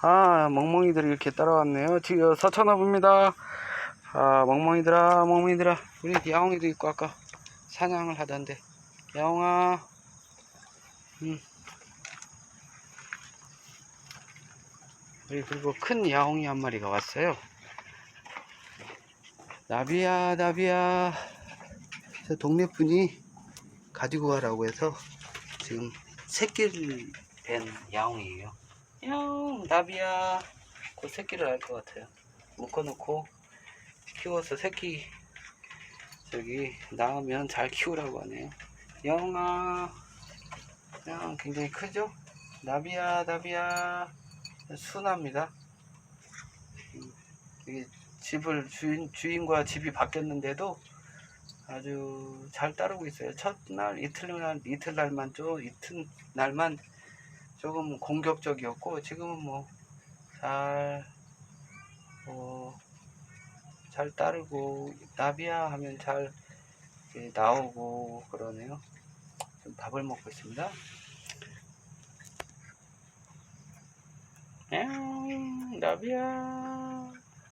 아, 멍멍이들이 이렇게 따라왔네요. 지금 서천어부입니다. 아, 멍멍이들아, 멍멍이들아. 우리 야옹이도 있고 아까 사냥을 하던데. 야옹아. 음. 그리고 큰 야옹이 한 마리가 왔어요. 나비야, 나비야. 저 동네 분이 가지고 가라고 해서 지금 새끼를 뵌 야옹이에요. 야옹, 나비야. 곧 새끼를 알것 같아요. 묶어놓고 키워서 새끼 저기 낳으면 잘 키우라고 하네요. 야옹아. 야옹 굉장히 크죠? 나비야, 나비야. 순합니다. 음, 이게 집을 주인, 주인과 집이 바뀌었는데도 아주 잘 따르고 있어요. 첫날, 이틀날, 이틀날만 좀, 이틀날만 조금 공격적이었고, 지금은 뭐, 잘, 어, 잘 따르고, 나비야 하면 잘 나오고 그러네요. 좀 밥을 먹고 있습니다. 야, 나비야.